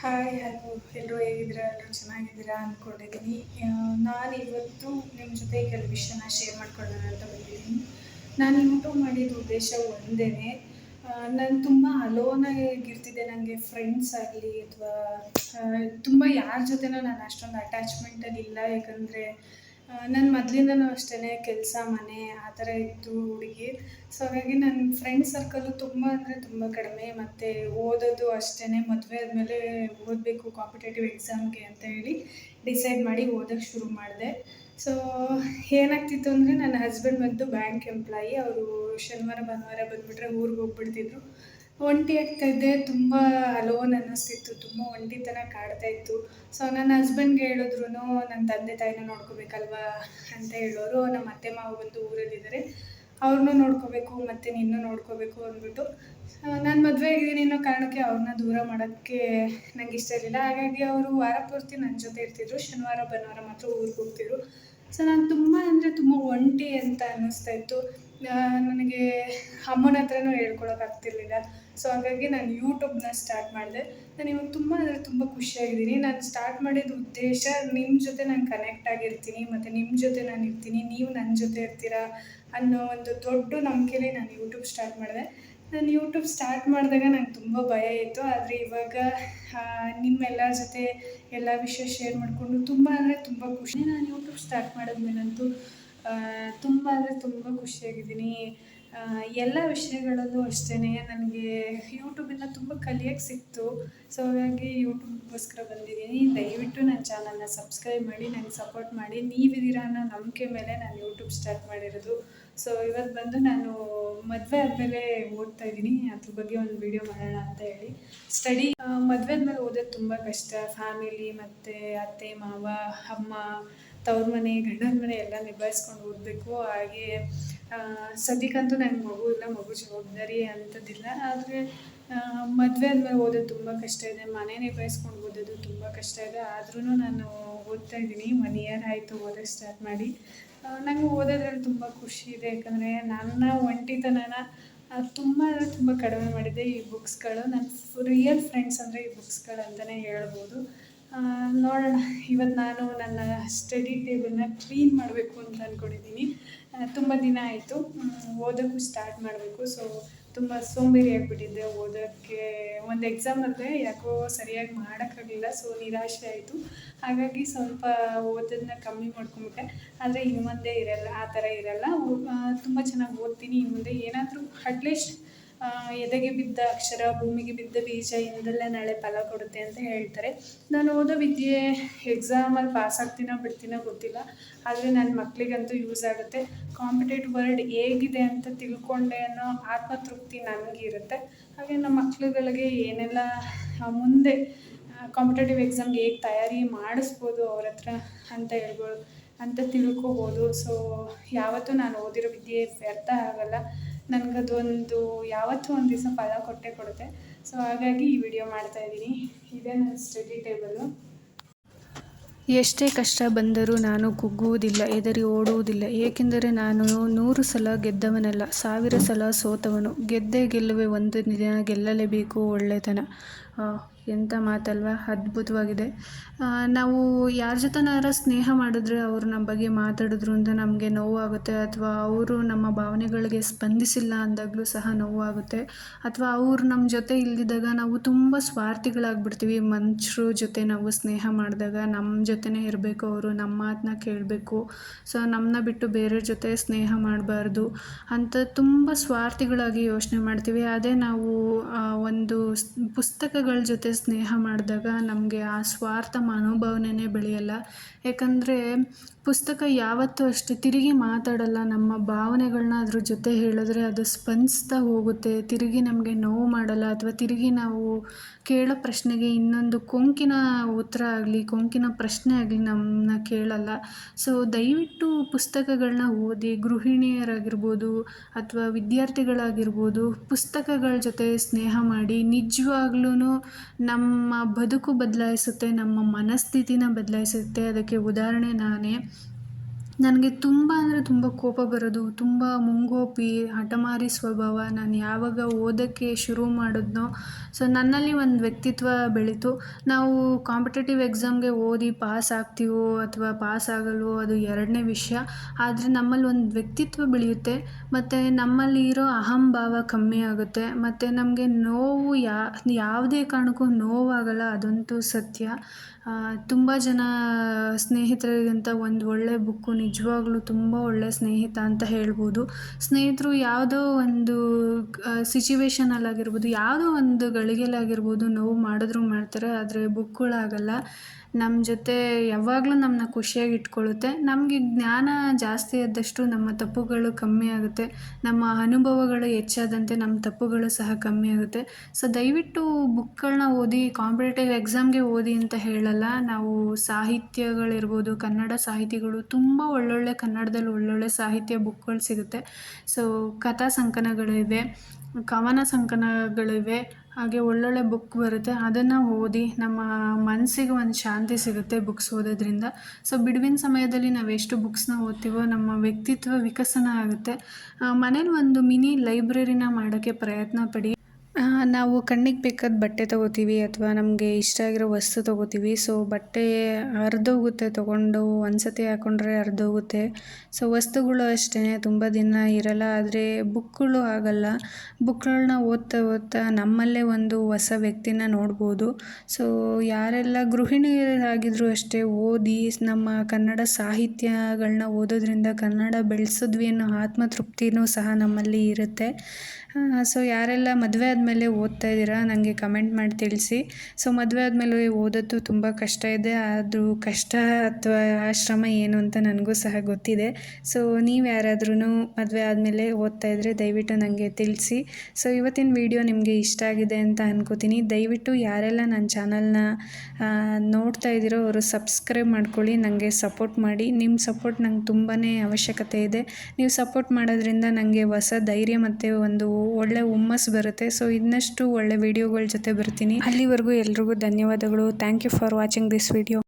Hi hello ಎಲ್ಲರೂ ಹೇಗಿದ್ದೀರಾ? ಎಲ್ಲರೂ ಚೆನ್ನಾಗಿದ್ದೀರಾ ಅಂದ್ಕೊಂಡಿದ್ದೀನಿ ನಾನು ಇವತ್ತು ನಿಮ್ಮ ಜೊತೆ ಕೆಲವು ವಿಷಯನ ಶೇರ್ ಮಾಡ್ಕೊಳ್ಳೋಣ ಅಂತ ಬಂದಿದ್ದೀನಿ. ನಾನು ಯೂಟ್ಯೂಬ್ ಮಾಡಿದ ಉದ್ದೇಶ ಒಂದೇ ನಾನು ತುಂಬ ಅಲೋನಾಗಿರ್ತಿದ್ದೆ ನನಗೆ ಫ್ರೆಂಡ್ಸ್ ಆಗಲಿ ಅಥವಾ ತುಂಬ ಯಾರ ಜೊತೆನೂ ನಾನು ಅಷ್ಟೊಂದು ಅಟ್ಯಾಚ್ಮೆಂಟಲ್ಲಿ ಇಲ್ಲ. ಯಾಕಂದರೆ ನನ್ನ ಮೊದಲಿಂದನೂ ಅಷ್ಟೇ ಕೆಲಸ, ಮನೆ ಆ ಥರ ಇತ್ತು ಹುಡುಗಿ. ಸೊ ಹಾಗಾಗಿ ನನ್ನ ಫ್ರೆಂಡ್ ಸರ್ಕಲ್ಲು ತುಂಬ ಅಂದರೆ ತುಂಬ ಕಡಿಮೆ. ಮತ್ತು ಓದೋದು ಅಷ್ಟೇ ಮದುವೆ ಆದಮೇಲೆ ಓದಬೇಕು ಕಾಂಪಿಟೇಟಿವ್ ಎಕ್ಸಾಮ್ಗೆ ಅಂತ ಹೇಳಿ ಡಿಸೈಡ್ ಮಾಡಿ ಓದೋಕ್ಕೆ ಶುರು ಮಾಡಿದೆ. ಸೊ ಏನಾಗ್ತಿತ್ತು ಅಂದರೆ ನನ್ನ ಹಸ್ಬೆಂಡ್ ಬಂದು ಬ್ಯಾಂಕ್ ಎಂಪ್ಲಾಯಿ ಅವರು ಶನಿವಾರ, ಭಾನುವಾರ ಬಂದುಬಿಟ್ರೆ ಊರಿಗೆ ಹೋಗ್ಬಿಡ್ತಿದ್ರು. ಒಂಟಿ ಆಗ್ತಾ ಇದ್ದೆ ತುಂಬ ಅಲೋನ್ ಅನ್ನಿಸ್ತಿತ್ತು, ತುಂಬ ಒಂಟಿತನ ಕಾಡ್ತಾ ಇತ್ತು. ಸೊ ನನ್ನ ಹಸ್ಬೆಂಡ್ಗೆ ಹೇಳಿದ್ರು ನನ್ನ ತಂದೆ ತಾಯಿನ ನೋಡ್ಕೋಬೇಕಲ್ವಾ ಅಂತ ಹೇಳೋರು, ನಮ್ಮ ಅತ್ತೆ ಮಾವ ಬಂದು ಊರಲ್ಲಿದ್ದಾರೆ. ಅವ್ರನ್ನೂ ನೋಡ್ಕೋಬೇಕು, ಮತ್ತು ನಿನ್ನೂ ನೋಡ್ಕೋಬೇಕು ಅಂದ್ಬಿಟ್ಟು ನಾನು ಮದುವೆ ಆಗಿದ್ದೀನಿ ಅನ್ನೋ ಕಾರಣಕ್ಕೆ ಅವ್ರನ್ನ ದೂರ ಮಾಡೋಕ್ಕೆ ನಂಗೆ ಇಷ್ಟ ಇರಲಿಲ್ಲ. ಹಾಗಾಗಿ ಅವರು ವಾರ ಪೂರ್ತಿ ನನ್ನ ಜೊತೆ ಇರ್ತಿದ್ರು. ಶನಿವಾರ ಭಾನುವಾರ ಮಾತ್ರ ಊರಿಗೆ ಹೋಗ್ತಿದ್ರು. ಸೊ ನಾನು ತುಂಬ ಅಂದರೆ ತುಂಬ ಒಂಟಿ ಅಂತ ಅನ್ನಿಸ್ತಾ ಇತ್ತು. ನನಗೆ ಅಮ್ಮನ ಹತ್ರನೂ ಹೇಳ್ಕೊಳಕ್ಕಾಗ್ತಿರ್ಲಿಲ್ಲ ಸೊ ಹಾಗಾಗಿ ನಾನು ಯೂಟ್ಯೂಬ್ನ ಸ್ಟಾರ್ಟ್ ಮಾಡಿದೆ. ನಾನು ಇವಾಗ ತುಂಬ ಅಂದರೆ ತುಂಬ ಖುಷಿಯಾಗಿದ್ದೀನಿ. ನಾನು ಸ್ಟಾರ್ಟ್ ಮಾಡಿದ ಉದ್ದೇಶ ನಿಮ್ಮ ಜೊತೆ ನಾನು ಕನೆಕ್ಟ್ ಆಗಿರ್ತೀನಿ, ಮತ್ತು ನಿಮ್ಮ ಜೊತೆ ನಾನು ಇರ್ತೀನಿ, ನೀವು ನನ್ನ ಜೊತೆ ಇರ್ತೀರಾ ಅನ್ನೋ ಒಂದು ದೊಡ್ಡ ನಂಬಿಕೆಲೇ ನಾನು ಯೂಟ್ಯೂಬ್ ಸ್ಟಾರ್ಟ್ ಮಾಡಿದೆ. ನಾನು ಯೂಟ್ಯೂಬ್ ಸ್ಟಾರ್ಟ್ ಮಾಡಿದಾಗ ನಂಗೆ ತುಂಬ ಭಯ ಇತ್ತು. ಆದರೆ ಇವಾಗ ನಿಮ್ಮೆಲ್ಲರ ಜೊತೆ ಎಲ್ಲ ವಿಷಯ ಶೇರ್ ಮಾಡಿಕೊಂಡು ತುಂಬ ಅಂದರೆ ತುಂಬ ಖುಷಿ. ನಾನು ಯೂಟ್ಯೂಬ್ ಸ್ಟಾರ್ಟ್ ಮಾಡಿದ್ಮೇಲಂತೂ ತುಂಬ ಅಂದರೆ ತುಂಬ ಖುಷಿಯಾಗಿದ್ದೀನಿ. ಎಲ್ಲ ವಿಷಯಗಳಲ್ಲೂ ಅಷ್ಟೇ ನನಗೆ ಯೂಟ್ಯೂಬಿಂದ ತುಂಬ ಕಲಿಯೋಕ್ಕೆ ಸಿಕ್ತು. ಸೊ ಹಾಗಾಗಿ ಯೂಟ್ಯೂಬ್ಗೋಸ್ಕರ ಬಂದಿದ್ದೀನಿ. ದಯವಿಟ್ಟು ನನ್ನ ಚಾನಲ್ನ ಸಬ್ಸ್ಕ್ರೈಬ್ ಮಾಡಿ, ನನಗೆ ಸಪೋರ್ಟ್ ಮಾಡಿ. ನೀವಿದ್ದೀರಾ ಅನ್ನೋ ನಂಬಿಕೆ ಮೇಲೆ ನಾನು ಯೂಟ್ಯೂಬ್ ಸ್ಟಾರ್ಟ್ ಮಾಡಿರೋದು. ಸೊ ಇವತ್ತು ಬಂದು ನಾನು ಮದುವೆ ಆದಮೇಲೆ ಓದ್ತಾ ಇದ್ದೀನಿ. ಅದ್ರ ಬಗ್ಗೆ ಒಂದು ವಿಡಿಯೋ ಮಾಡೋಣ ಅಂತ ಹೇಳಿ. ಸ್ಟಡಿ ಮದುವೆ ಆದಮೇಲೆ ಓದೋದು ತುಂಬ ಕಷ್ಟ. ಫ್ಯಾಮಿಲಿ ಮತ್ತು ಅತ್ತೆ, ಮಾವ, ಅಮ್ಮ, ತವ್ರ ಮನೆ, ಗಂಡನ ಮನೆ ಎಲ್ಲ ನಿಭಾಯಿಸ್ಕೊಂಡು ಓದಬೇಕು. ಹಾಗೆ ಸದ್ಯಕ್ಕಂತೂ ನನಗೆ ಮಗು ಇಲ್ಲ, ಮಗು ಜವಾಬ್ದಾರಿ ಅಂಥದ್ದಿಲ್ಲ ಆದರೆ ಮದುವೆ ಆದಮೇಲೆ ಓದೋದು ತುಂಬ ಕಷ್ಟ ಇದೆ. ಮನೆ ನಿಭಾಯಿಸ್ಕೊಂಡು ಓದೋದು ತುಂಬ ಕಷ್ಟ ಇದೆ. ಆದ್ರೂ ನಾನು ಓದ್ತಾ ಇದ್ದೀನಿ. ಒನ್ ಇಯರ್ ಆಯಿತು ಓದೋಕ್ಕೆ ಸ್ಟಾರ್ಟ್ ಮಾಡಿ. ನನಗೆ ಓದೋದ್ರಲ್ಲಿ ತುಂಬ ಖುಷಿ ಇದೆ. ಯಾಕಂದರೆ ನನ್ನ ಒಂಟಿತನನ ತುಂಬ ಅಂದರೆ ತುಂಬ ಕಡಿಮೆ ಮಾಡಿದೆ. ಈ ಬುಕ್ಸ್ಗಳು ನನ್ನ ರಿಯಲ್ ಫ್ರೆಂಡ್ಸ್ ಅಂದರೆ ಈ ಬುಕ್ಸ್ಗಳು ಅಂತಲೇ ಹೇಳ್ಬೋದು. ನೋಡೋಣ. ಇವತ್ತು ನಾನು ನನ್ನ ಸ್ಟಡಿ ಟೇಬಲ್ನ ಕ್ಲೀನ್ ಮಾಡಬೇಕು ಅಂತ ಅಂದ್ಕೊಂಡಿದ್ದೀನಿ ತುಂಬ ದಿನ ಆಯಿತು. ಓದೋಕ್ಕೂ ಸ್ಟಾರ್ಟ್ ಮಾಡಬೇಕು. ಸೊ ತುಂಬ ಸೋಂಬೇರಿ ಆಗಿಬಿಟ್ಟಿದ್ದೆ ಓದೋಕ್ಕೆ. ಒಂದು ಎಕ್ಸಾಮ್ ಅಲ್ಲದೆ ಯಾಕೋ ಸರಿಯಾಗಿ ಮಾಡೋಕ್ಕಾಗಲಿಲ್ಲ. ಸೊ ನಿರಾಶೆ ಆಯಿತು. ಹಾಗಾಗಿ ಸ್ವಲ್ಪ ಓದೋದನ್ನ ಕಮ್ಮಿ ಮಾಡ್ಕೊಂಬಿಟ್ಟೆ. ಆದರೆ ಇನ್ನು ಮುಂದೆ ಇರಲ್ಲ, ಆ ಥರ ಇರಲ್ಲ. ತುಂಬ ಚೆನ್ನಾಗಿ ಓದ್ತೀನಿ. ಇನ್ನು ಮುಂದೆ ಏನಾದರೂ ಅಟ್ಲೀಸ್ಟ್ ಎದೆಗೆ ಬಿದ್ದ ಅಕ್ಷರ, ಭೂಮಿಗೆ ಬಿದ್ದ ಬೀಜ, ಇಂದಲ್ಲೇ ನಾಳೆ ಫಲ ಕೊಡುತ್ತೆ ಅಂತ ಹೇಳ್ತಾರೆ. ನಾನು ಓದೋ ವಿದ್ಯೆ ಎಕ್ಸಾಮಲ್ಲಿ ಪಾಸ್ ಆಗ್ತೀನೋ ಬಿಡ್ತೀನೋ ಗೊತ್ತಿಲ್ಲ. ಆದರೆ ನನ್ನ ಮಕ್ಕಳಿಗಂತೂ ಯೂಸ್ ಆಗುತ್ತೆ. ಕಾಂಪಿಟೇಟಿವ್ ವರ್ಲ್ಡ್ ಹೇಗಿದೆ ಅಂತ ತಿಳ್ಕೊಂಡೆ ಅನ್ನೋ ಆತ್ಮತೃಪ್ತಿ ನನಗಿರುತ್ತೆ ಹಾಗೆ ನಮ್ಮ ಮಕ್ಳುಗಳಿಗೆ ಏನೆಲ್ಲ ಮುಂದೆ ಕಾಂಪಿಟೇಟಿವ್ ಎಕ್ಸಾಮ್ಗೆ ಹೇಗೆ ತಯಾರಿ ಮಾಡಿಸ್ಬೋದು ಅವ್ರ ಹತ್ರ ಅಂತ ಹೇಳ್ಬೋದು ಅಂತ ತಿಳ್ಕೋಬೋದು. ಸೊ ಯಾವತ್ತೂ ನಾನು ಓದಿರೋ ವಿದ್ಯೆ ವ್ಯರ್ಥ ಆಗಲ್ಲ. ನನಗದೊಂದು ಯಾವತ್ತೂ ಒಂದು ದಿವಸ ಫಲ ಕೊಟ್ಟೇ ಕೊಡುತ್ತೆ. ಸೊ ಹಾಗಾಗಿ ಈ ವಿಡಿಯೋ ಮಾಡ್ತಾ ಇದ್ದೀನಿ. ಇದೇ ನನ್ನ ಸ್ಟಡಿ ಟೇಬಲು ಎಷ್ಟೇ ಕಷ್ಟ ಬಂದರೂ ನಾನು ಕುಗ್ಗುವುದಿಲ್ಲ ಎದರಿ ಓಡುವುದಿಲ್ಲ. ಏಕೆಂದರೆ ನಾನು ನೂರು ಸಲ ಗೆದ್ದವನಲ್ಲ, ಸಾವಿರ ಸಲ ಸೋತವನು. ಗೆದ್ದೇ ಗೆಲ್ಲುವೆ ಒಂದು ದಿನ ಗೆಲ್ಲಲೇಬೇಕು, ಒಳ್ಳೆತನ. ಎಂಥ ಮಾತಲ್ವಾ? ಅದ್ಭುತವಾಗಿದೆ. ನಾವು ಯಾರ ಜೊತೆನಾರ ಸ್ನೇಹ ಮಾಡಿದ್ರೆ ಅವರು ನಮ್ಮ ಬಗ್ಗೆ ಮಾತಾಡಿದ್ರು ಅಂತ ನಮಗೆ ನೋವಾಗುತ್ತೆ, ಅಥವಾ ಅವರು ನಮ್ಮ ಭಾವನೆಗಳಿಗೆ ಸ್ಪಂದಿಸಿಲ್ಲ ಅಂದಾಗಲೂ ಸಹ ನೋವಾಗುತ್ತೆ, ಅಥವಾ ಅವರು ನಮ್ಮ ಜೊತೆ ಇಲ್ದಿದ್ದಾಗ ನಾವು ತುಂಬ ಸ್ವಾರ್ಥಿಗಳಾಗ್ಬಿಡ್ತೀವಿ. ಮನುಷ್ಯರು ಜೊತೆ ನಾವು ಸ್ನೇಹ ಮಾಡಿದಾಗ ನಮ್ಮ ಜೊತೆನೇ ಇರಬೇಕು ಅವರು ನಮ್ಮ ಮಾತನ್ನ ಕೇಳಬೇಕು. ಸೊ ನಮ್ಮನ್ನ ಬಿಟ್ಟು ಬೇರೆಯವ್ರ ಜೊತೆ ಸ್ನೇಹ ಮಾಡಬಾರ್ದು ಅಂತ ತುಂಬ ಸ್ವಾರ್ಥಿಗಳಾಗಿ ಯೋಚನೆ ಮಾಡ್ತೀವಿ. ಅದೇ ನಾವು ಒಂದು ಪುಸ್ತಕಗಳ ಜೊತೆ ಸ್ನೇಹ ಮಾಡಿದಾಗ ನಮಗೆ ಆ ಸ್ವಾರ್ಥ ಮನೋಭಾವನೆನೇ ಬೆಳೆಯಲ್ಲ. ಯಾಕಂದರೆ ಪುಸ್ತಕ ಯಾವತ್ತೂ ಅಷ್ಟೇ ತಿರುಗಿ ಮಾತಾಡಲ್ಲ. ನಮ್ಮ ಭಾವನೆಗಳನ್ನ ಅದ್ರ ಜೊತೆ ಹೇಳಿದ್ರೆ ಅದು ಸ್ಪಂದಿಸ್ತಾ ಹೋಗುತ್ತೆ. ತಿರುಗಿ ನಮಗೆ ನೋವು ಮಾಡಲ್ಲ ಅಥವಾ ತಿರುಗಿ ನಾವು ಕೇಳೋ ಪ್ರಶ್ನೆಗೆ ಇನ್ನೊಂದು ಕೊಂಕಿನ ಉತ್ತರ ಆಗಲಿ, ಕೊಂಕಿನ ಪ್ರಶ್ನೆ ಆಗಲಿ ನಮ್ಮನ್ನ ಕೇಳಲ್ಲ. ಸೊ ದಯವಿಟ್ಟು ಪುಸ್ತಕಗಳನ್ನ ಓದಿ, ಗೃಹಿಣಿಯರಾಗಿರ್ಬೋದು ಅಥವಾ ವಿದ್ಯಾರ್ಥಿಗಳಾಗಿರ್ಬೋದು ಪುಸ್ತಕಗಳ ಜೊತೆ ಸ್ನೇಹ ಮಾಡಿ ನಿಜವಾಗ್ಲೂ ನಮ್ಮ ಬದುಕು ಬದಲಾಯಿಸುತ್ತೆ ನಮ್ಮ ಮನಸ್ಥಿತಿನ ಬದಲಾಯಿಸುತ್ತೆ. ಅದಕ್ಕೆ ಉದಾಹರಣೆ ನಾನೇ. ನನಗೆ ತುಂಬ ಅಂದರೆ ತುಂಬ ಕೋಪ ಬರೋದು, ತುಂಬ ಮುಂಗೋಪಿ, ಹಠಮಾರಿ ಸ್ವಭಾವ. ನಾನು ಯಾವಾಗ ಓದೋಕ್ಕೆ ಶುರು ಮಾಡಿದ್ನೋ ಸೊ ನನ್ನಲ್ಲಿ ಒಂದು ವ್ಯಕ್ತಿತ್ವ ಬೆಳೀತು. ನಾವು ಕಾಂಪಿಟೇಟಿವ್ ಎಕ್ಸಾಮ್ಗೆ ಓದಿ ಪಾಸ್ ಆಗ್ತೀವೋ ಅಥವಾ ಪಾಸ್ ಆಗಲ್ವೋ ಅದು ಎರಡನೇ ವಿಷಯ. ಆದರೆ ನಮ್ಮಲ್ಲಿ ಒಂದು ವ್ಯಕ್ತಿತ್ವ ಬೆಳೆಯುತ್ತೆ, ಮತ್ತು ನಮ್ಮಲ್ಲಿ ಇರೋ ಅಹಂಭಾವ ಕಮ್ಮಿ ಆಗುತ್ತೆ, ಮತ್ತು ನಮಗೆ ನೋವು ಯಾ, ಯಾವುದೇ ಕಾರಣಕ್ಕೂ ನೋವಾಗಲ್ಲ, ಅದಂತೂ ಸತ್ಯ. ತುಂಬ ಜನ ಸ್ನೇಹಿತರಿಗಿಂತ ಒಂದು ಒಳ್ಳೆ ಬುಕ್ಕು ನಿಜವಾಗ್ಲೂ ತುಂಬ ಒಳ್ಳೆಯ ಸ್ನೇಹಿತ ಅಂತ ಹೇಳ್ಬೋದು. ಸ್ನೇಹಿತರು ಯಾವುದೋ ಒಂದು ಸಿಚುವೇಶನಲ್ಲಾಗಿರ್ಬೋದು ಯಾವುದೋ ಒಂದು ಗಳಿಗೆಲಾಗಿರ್ಬೋದು ನೋವು ಮಾಡಿದ್ರು ಮಾಡ್ತಾರೆ, ಆದರೆ ಬುಕ್ಗಳಾಗಲ್ಲ ನಮ್ಮ ಜೊತೆ ಯಾವಾಗಲೂ ನಮ್ಮನ್ನ ಖುಷಿಯಾಗಿ ಇಟ್ಕೊಳ್ಳುತ್ತೆ ನಮಗೆ ಜ್ಞಾನ ಜಾಸ್ತಿ ಆದಷ್ಟು ನಮ್ಮ ತಪ್ಪುಗಳು ಕಮ್ಮಿ ಆಗುತ್ತೆ. ನಮ್ಮ ಅನುಭವಗಳು ಹೆಚ್ಚಾದಂತೆ ನಮ್ಮ ತಪ್ಪುಗಳು ಸಹ ಕಮ್ಮಿ ಆಗುತ್ತೆ. ಸೊ, ದಯವಿಟ್ಟು ಬುಕ್ಗಳನ್ನ ಓದಿ, ಕಾಂಪಿಟೇಟಿವ್ ಎಕ್ಸಾಮ್ಗೆ ಓದಿ ಅಂತ ಹೇಳಲ್ಲ. ನಾವು ಸಾಹಿತ್ಯಗಳಿರ್ಬೋದು, ಕನ್ನಡ ಸಾಹಿತಿಗಳು ತುಂಬ ಒಳ್ಳೊಳ್ಳೆ ಕನ್ನಡದಲ್ಲಿ ಒಳ್ಳೊಳ್ಳೆ ಸಾಹಿತ್ಯ ಬುಕ್ಗಳು ಸಿಗುತ್ತೆ. ಸೊ ಕಥಾ ಸಂಕಲನಗಳಿವೆ ಕವನ ಸಂಕನಗಳಿವೆ, ಹಾಗೆ ಒಳ್ಳೊಳ್ಳೆ ಬುಕ್ ಬರುತ್ತೆ. ಅದನ್ನು ಓದಿ ನಮ್ಮ ಮನಸ್ಸಿಗೆ ಒಂದು ಶಾಂತಿ ಸಿಗುತ್ತೆ ಬುಕ್ಸ್ ಓದೋದ್ರಿಂದ. ಸೊ ಬಿಡುವಿನ ಸಮಯದಲ್ಲಿ ನಾವು ಎಷ್ಟು ಬುಕ್ಸ್ನ ಓದ್ತೀವೋ ನಮ್ಮ ವ್ಯಕ್ತಿತ್ವ ವಿಕಸನ ಆಗುತ್ತೆ. ಮನೇಲಿ ಒಂದು ಮಿನಿ ಲೈಬ್ರರಿನ ಮಾಡೋಕ್ಕೆ ಪ್ರಯತ್ನ ಪಡಿ. ನಾವು ಕಣ್ಣಿಗೆ ಬೇಕಾದ ಬಟ್ಟೆ ತೊಗೋತೀವಿ ಅಥವಾ ನಮಗೆ ಇಷ್ಟ ಆಗಿರೋ ವಸ್ತು ತೊಗೋತೀವಿ. ಸೊ ಬಟ್ಟೆ ಹರಿದೋಗುತ್ತೆ. ತೊಗೊಂಡು ಒಂದು ಸತಿ ಹಾಕ್ಕೊಂಡ್ರೆ ಹರಿದೋಗುತ್ತೆ. ಸೊ ವಸ್ತುಗಳು ಅಷ್ಟೇ. ತುಂಬ ದಿನ ಇರಲ್ಲ. ಆದರೆ ಬುಕ್ಗಳು ಆಗಲ್ಲ. ಬುಕ್ಗಳನ್ನ ಓದ್ತಾ ಓದ್ತಾ ನಮ್ಮಲ್ಲೇ ಒಂದು ಹೊಸ ವ್ಯಕ್ತಿನ ನೋಡ್ಬೋದು. ಸೊ ಯಾರೆಲ್ಲ ಗೃಹಿಣಿಯರಾಗಿದ್ರು ಅಷ್ಟೇ ಓದಿ ನಮ್ಮ ಕನ್ನಡ ಸಾಹಿತ್ಯಗಳನ್ನ ಓದೋದ್ರಿಂದ ಕನ್ನಡ ಬೆಳೆಸಿದ್ವಿ ಅನ್ನೋ ಆತ್ಮತೃಪ್ತಿನೂ ಸಹ ನಮ್ಮಲ್ಲಿ ಇರುತ್ತೆ. ಸೊ ಯಾರೆಲ್ಲ ಮದುವೆ ಆದಮೇಲೆ ಓದ್ತಾ ಇದ್ದೀರಾ? ನನಗೆ ಕಮೆಂಟ್ ಮಾಡಿ ತಿಳಿಸಿ. ಸೊ ಮದುವೆ ಆದಮೇಲೆ ಓದೋದು ತುಂಬ ಕಷ್ಟ ಇದೆ. ಆದರೂ ಕಷ್ಟ ಅಥವಾ ಆ ಶ್ರಮ ಏನು ಅಂತ ನನಗೂ ಸಹ ಗೊತ್ತಿದೆ. ಸೊ ನೀವು ಯಾರಾದ್ರೂ ಮದುವೆ ಆದಮೇಲೆ ಓದ್ತಾ ಇದ್ದರೆ ದಯವಿಟ್ಟು ನನಗೆ ತಿಳಿಸಿ. ಸೊ ಇವತ್ತಿನ ವಿಡಿಯೋ ನಿಮಗೆ ಇಷ್ಟ ಆಗಿದೆ ಅಂತ ಅನ್ಕೋತೀನಿ. ದಯವಿಟ್ಟು ಯಾರೆಲ್ಲ ನನ್ನ ಚಾನಲ್ನ ನೋಡ್ತಾ ಇದ್ದೀರೋ ಅವರು ಸಬ್ಸ್ಕ್ರೈಬ್ ಮಾಡ್ಕೊಳ್ಳಿ. ನನಗೆ ಸಪೋರ್ಟ್ ಮಾಡಿ. ನಿಮ್ಮ ಸಪೋರ್ಟ್ ನಂಗೆ ತುಂಬಾ ಅವಶ್ಯಕತೆ ಇದೆ. ನೀವು ಸಪೋರ್ಟ್ ಮಾಡೋದ್ರಿಂದ ನನಗೆ ಹೊಸ ಧೈರ್ಯ ಮತ್ತು ಒಂದು ಒಳ್ಳೆ ಹುಮ್ಮಸ್ಸು ಬರುತ್ತೆ. ಸೊ ಇನ್ನಷ್ಟು ಒಳ್ಳೆ ವಿಡಿಯೋಗಳ ಜೊತೆ ಬರ್ತೀನಿ. ಅಲ್ಲಿವರೆಗೂ ಎಲ್ರಿಗೂ ಧನ್ಯವಾದಗಳು. Thank you for watching this video